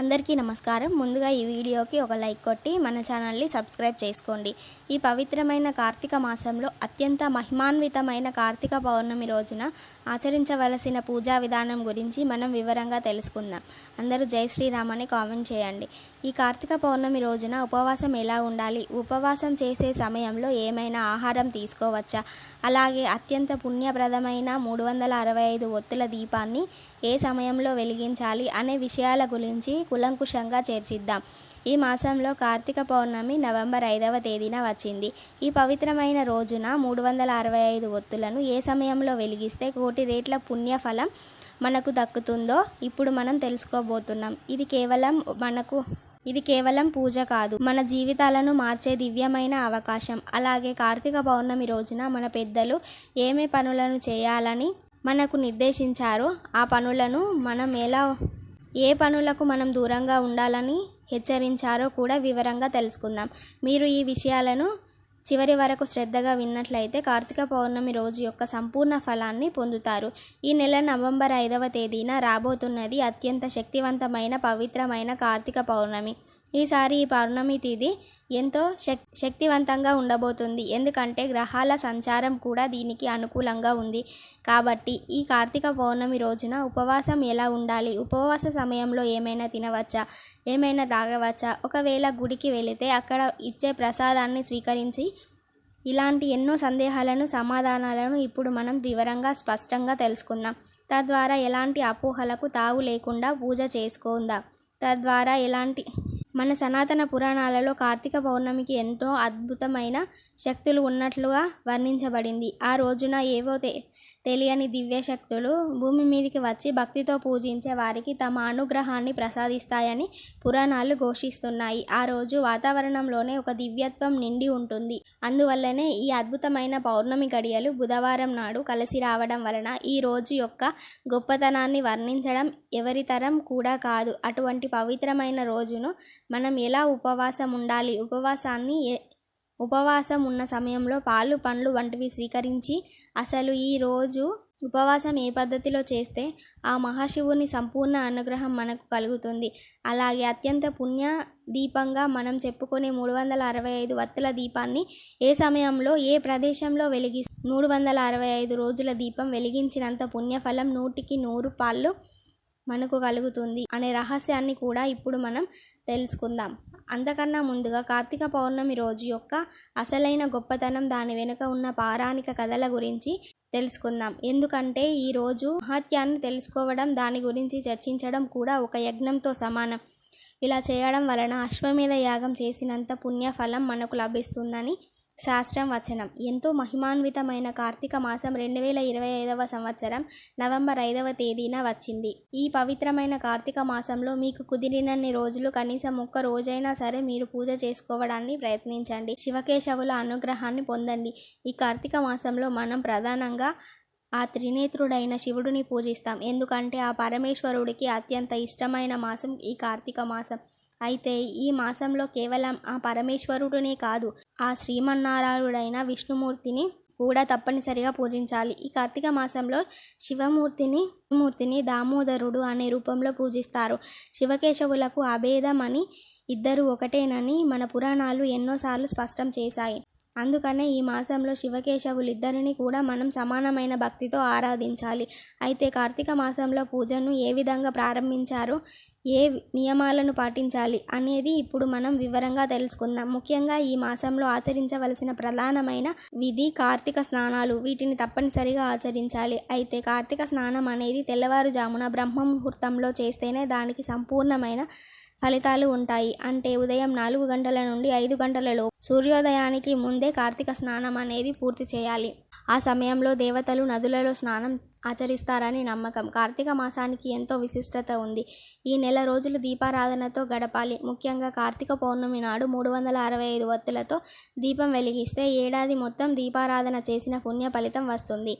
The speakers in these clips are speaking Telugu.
అందరికీ నమస్కారం. ముందుగా ఈ వీడియోకి ఒక లైక్ కొట్టి మన ఛానల్ని సబ్స్క్రైబ్ చేసుకోండి. ఈ పవిత్రమైన కార్తీక మాసంలో అత్యంత మహిమాన్వితమైన కార్తీక పౌర్ణమి రోజున ఆచరించవలసిన పూజా విధానం గురించి మనం వివరంగా తెలుసుకుందాం. అందరూ జై శ్రీరామ్ అని కామెంట్ చేయండి. ఈ కార్తీక పౌర్ణమి రోజున ఉపవాసం ఎలా ఉండాలి? ఉపవాసం చేసే సమయంలో ఏమైనా ఆహారం తీసుకోవచ్చా? అలాగే అత్యంత పుణ్యప్రదమైన మూడు వందల అరవై ఐదు ఒత్తుల దీపాన్ని ఏ సమయంలో వెలిగించాలి? అనే విషయాల గురించి కులంకుషంగా చర్చిద్దాం. ఈ మాసంలో కార్తీక పౌర్ణమి నవంబర్ ఐదవ తేదీన వచ్చింది. ఈ పవిత్రమైన రోజున మూడు వందల అరవై ఐదు ఒత్తులను ఏ సమయంలో వెలిగిస్తే కోటి రేట్ల పుణ్యఫలం మనకు దక్కుతుందో ఇప్పుడు మనం తెలుసుకోబోతున్నాం. ఇది కేవలం మనకు ఇది కేవలం పూజ కాదు. మన జీవితాలను మార్చే దివ్యమైన అవకాశం. అలాగే కార్తీక పౌర్ణమి రోజున మన పెద్దలు ఏమే పనులను చేయాలని మనకు నిర్దేశించారో ఆ పనులను మనం ఎలా ఏ పనులకు మనం దూరంగా ఉండాలని హెచ్చరించారో కూడా వివరంగా తెలుసుకుందాం. మీరు ఈ విషయాలను చివరి వరకు శ్రద్ధగా విన్నట్లయితే కార్తీక పౌర్ణమి రోజు యొక్క సంపూర్ణ ఫలాన్ని పొందుతారు. ఈ నెల నవంబర్ ఐదవ తేదీన రాబోతున్నది అత్యంత శక్తివంతమైన పవిత్రమైన కార్తీక పౌర్ణమి. ఈసారి ఈ పౌర్ణమి తిథి ఎంతో శక్ శక్తివంతంగా ఉండబోతుంది. ఎందుకంటే గ్రహాల సంచారం కూడా దీనికి అనుకూలంగా ఉంది. కాబట్టి ఈ కార్తీక పౌర్ణమి రోజున ఉపవాసం ఎలా ఉండాలి? ఉపవాస సమయంలో ఏమైనా తినవచ్చా? ఏమైనా తాగవచ్చా? ఒకవేళ గుడికి వెళితే అక్కడ ఇచ్చే ప్రసాదాన్ని స్వీకరించి ఇలాంటి ఎన్నో సందేహాలను సమాధానాలను ఇప్పుడు మనం వివరంగా స్పష్టంగా తెలుసుకుందాం. తద్వారా ఎలాంటి అపోహలకు తావు లేకుండా పూజ చేసుకుందాం? తద్వారా ఎలాంటి మన సనాతన పురాణాలలో కార్తీక పౌర్ణమికి ఎంతో అద్భుతమైన శక్తులు ఉన్నట్లుగా వర్ణించబడింది. ఆ రోజున ఏవో తె తెలియని దివ్య శక్తులు భూమి మీదకి వచ్చి భక్తితో పూజించే వారికి తమ అనుగ్రహాన్ని ప్రసాదిస్తాయని పురాణాలు ఘోషిస్తున్నాయి. ఆ రోజు వాతావరణంలోనే ఒక దివ్యత్వం నిండి ఉంటుంది. అందువల్లనే ఈ అద్భుతమైన పౌర్ణమి గడియలు బుధవారం నాడు కలిసి రావడం వలన ఈ రోజు యొక్క గొప్పతనాన్ని వర్ణించడం ఎవరి తరం కూడా కాదు. అటువంటి పవిత్రమైన రోజును మనం ఎలా ఉపవాసం ఉండాలి? ఉపవాసాన్ని ఉపవాసం ఉన్న సమయంలో పాలు పండ్లు వంటివి స్వీకరించి అసలు ఈ రోజు ఉపవాసం ఏ పద్ధతిలో చేస్తే ఆ మహాశివుని సంపూర్ణ అనుగ్రహం మనకు కలుగుతుంది? అలాగే అత్యంత పుణ్య దీపంగా మనం చెప్పుకునే మూడు వందల అరవై ఐదు వత్తుల దీపాన్ని ఏ సమయంలో ఏ ప్రదేశంలో వెలిగి మూడు వందల అరవై ఐదు రోజుల దీపం వెలిగించినంత పుణ్యఫలం నూటికి నూరు పాళ్ళు మనకు కలుగుతుంది అనే రహస్యాన్ని కూడా ఇప్పుడు మనం తెలుసుకుందాం. అంతకన్నా ముందుగా కార్తీక పౌర్ణమి రోజు యొక్క అసలైన గొప్పతనం దాని వెనుక ఉన్న పారాణిక కథల గురించి తెలుసుకుందాం. ఎందుకంటే ఈ రోజు మహత్యాన్ని తెలుసుకోవడం దాని గురించి చర్చించడం కూడా ఒక యజ్ఞంతో సమానం. ఇలా చేయడం వలన అశ్వమేధ యాగం చేసినంత పుణ్యఫలం మనకు లభిస్తుందని శాస్త్రం వచనం. ఎంతో మహిమాన్వితమైన కార్తీక మాసం రెండు వేల ఇరవై ఐదవ సంవత్సరం నవంబర్ ఐదవ తేదీన వచ్చింది. ఈ పవిత్రమైన కార్తీక మాసంలో మీకు కుదిరినన్ని రోజులు కనీసం ఒక్క రోజైనా సరే మీరు పూజ చేసుకోవడాన్ని ప్రయత్నించండి. శివకేశవుల అనుగ్రహాన్ని పొందండి. ఈ కార్తీక మాసంలో మనం ప్రధానంగా ఆ త్రినేత్రుడైన శివుడిని పూజిస్తాం. ఎందుకంటే ఆ పరమేశ్వరుడికి అత్యంత ఇష్టమైన మాసం ఈ కార్తీక మాసం. అయితే ఈ మాసంలో కేవలం ఆ పరమేశ్వరుడినే కాదు ఆ శ్రీమన్నారాయణుడైన విష్ణుమూర్తిని కూడా తప్పనిసరిగా పూజించాలి. ఈ కార్తీక మాసంలో శివమూర్తిని మూర్తిని దామోదరుడు అనే రూపంలో పూజిస్తారు. శివకేశవులకు అభేదం అని ఇద్దరు ఒకటేనని మన పురాణాలు ఎన్నోసార్లు స్పష్టం చేశాయి. అందుకనే ఈ మాసంలో శివకేశవులిద్దరిని కూడా మనం సమానమైన భక్తితో ఆరాధించాలి. అయితే కార్తీక మాసంలో పూజను ఏ విధంగా ప్రారంభించారో? ఏ నియమాలను పాటించాలి అనేది ఇప్పుడు మనం వివరంగా తెలుసుకుందాం. ముఖ్యంగా ఈ మాసంలో ఆచరించవలసిన ప్రధానమైన విధి కార్తీక స్నానాలు. వీటిని తప్పనిసరిగా ఆచరించాలి. అయితే కార్తీక స్నానం అనేది తెల్లవారుజామున బ్రహ్మ ముహూర్తంలో చేస్తేనే దానికి సంపూర్ణమైన ఫలితాలు ఉంటాయి. అంటే ఉదయం నాలుగు గంటల నుండి ఐదు గంటలలో సూర్యోదయానికి ముందే కార్తీక స్నానం అనేది పూర్తి చేయాలి. ఆ సమయంలో దేవతలు నదులలో స్నానం ఆచరిస్తారని నమ్మకం. కార్తీక మాసానికి ఎంతో విశిష్టత ఉంది. ఈ నెల రోజులు దీపారాధనతో గడపాలి. ముఖ్యంగా కార్తీక పౌర్ణమి నాడు మూడు వందల అరవై ఐదు వత్తులతో దీపం వెలిగిస్తే ఏడాది మొత్తం దీపారాధన చేసిన పుణ్య ఫలితం వస్తుంది.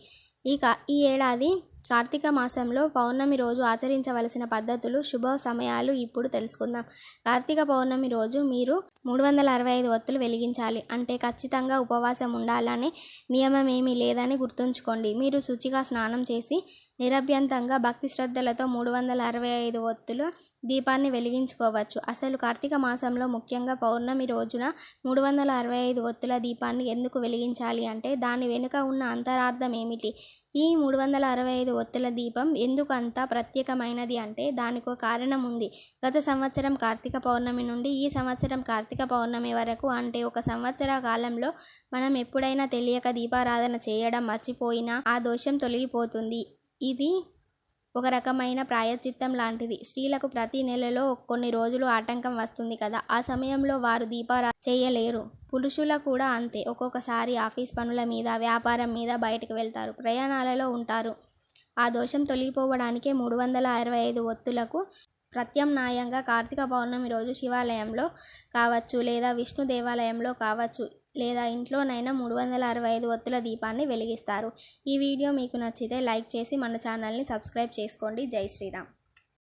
ఇక ఈ ఏడాది కార్తీక మాసంలో పౌర్ణమి రోజు ఆచరించవలసిన పద్ధతులు శుభ సమయాలు ఇప్పుడు తెలుసుకుందాం. కార్తీక పౌర్ణమి రోజు మీరు మూడు వందల అరవై ఐదు ఒత్తులు వెలిగించాలి. అంటే ఖచ్చితంగా ఉపవాసం ఉండాలనే నియమం ఏమీ లేదని గుర్తుంచుకోండి. మీరు శుచిగా స్నానం చేసి నిరభ్యంతంగా భక్తి శ్రద్ధలతో మూడు వందల అరవై ఐదు ఒత్తులు దీపాన్ని వెలిగించుకోవచ్చు. అసలు కార్తీక మాసంలో ముఖ్యంగా పౌర్ణమి రోజున మూడు వందల అరవై ఐదు ఒత్తుల దీపాన్ని ఎందుకు వెలిగించాలి అంటే దాని వెనుక ఉన్న అంతరార్థం ఏమిటి? ఈ మూడు వందల అరవై ఐదు ఒత్తుల దీపం ఎందుకు అంత ప్రత్యేకమైనది అంటే దానికి కారణం ఉంది గత సంవత్సరం కార్తీక పౌర్ణమి నుండి ఈ సంవత్సరం కార్తీక పౌర్ణమి వరకు అంటే ఒక సంవత్సర కాలంలో మనం ఎప్పుడైనా తెలియక దీపారాధన చేయడం మర్చిపోయినా ఆ దోషం తొలగిపోతుంది. ఇది ఒక రకమైన ప్రాయశ్చిత్తం లాంటిది. స్త్రీలకు ప్రతి నెలలో కొన్ని రోజులు ఆటంకం వస్తుంది కదా ఆ సమయంలో వారు దీపారా చేయలేరు. పురుషుల కూడా అంతే. ఒక్కొక్కసారి ఆఫీస్ పనుల మీద వ్యాపారం మీద బయటకు వెళ్తారు ప్రయాణాలలో ఉంటారు. ఆ దోషం తొలగిపోవడానికే మూడు వందల అరవై ఐదు ఒత్తులకు ప్రత్యామ్నాయంగా కార్తీక పౌర్ణమి రోజు శివాలయంలో కావచ్చు లేదా విష్ణు దేవాలయంలో కావచ్చు. లేదా ఇంట్లోనైనా మూడు వందల అరవై ఐదు ఒత్తుల దీపాన్ని వెలిగిస్తారు. ఈ వీడియో మీకు నచ్చితే లైక్ చేసి మన ఛానల్ని సబ్స్క్రైబ్ చేసుకోండి. జై శ్రీరామ్.